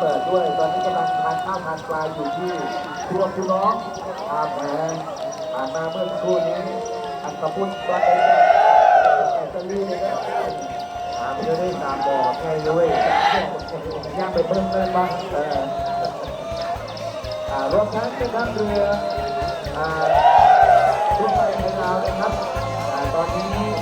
เปิดด้วยตอนนี้กำลังทานข้าวทานปลาอยู่ที่ครัวคุณน้องครัแหมผ่านมาเมื่อครู่นี้อันตะพุนก็ได้แอนเตอรี่นี่ก็ถามเยอะด้วยตามบอกให้ด้วยย่างไปเพิ่มเติมบ้างเออรวมทั้งนะครังเรืออ่าทุกไปในลาวนะครับตอนนี้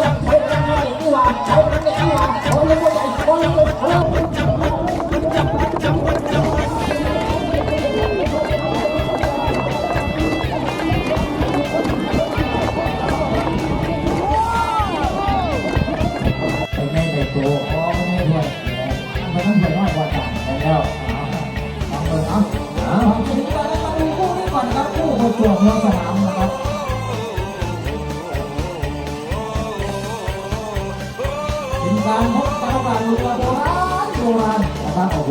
ว่าต่แล้วลองดูเนาะลองชิมกันแล้วมาดูคู่นี้ก่อนครับคู่ประจวบเราสนามนะครับเป็นการพบกันระหางเรือโบราณโบราณนะครับโอ้โห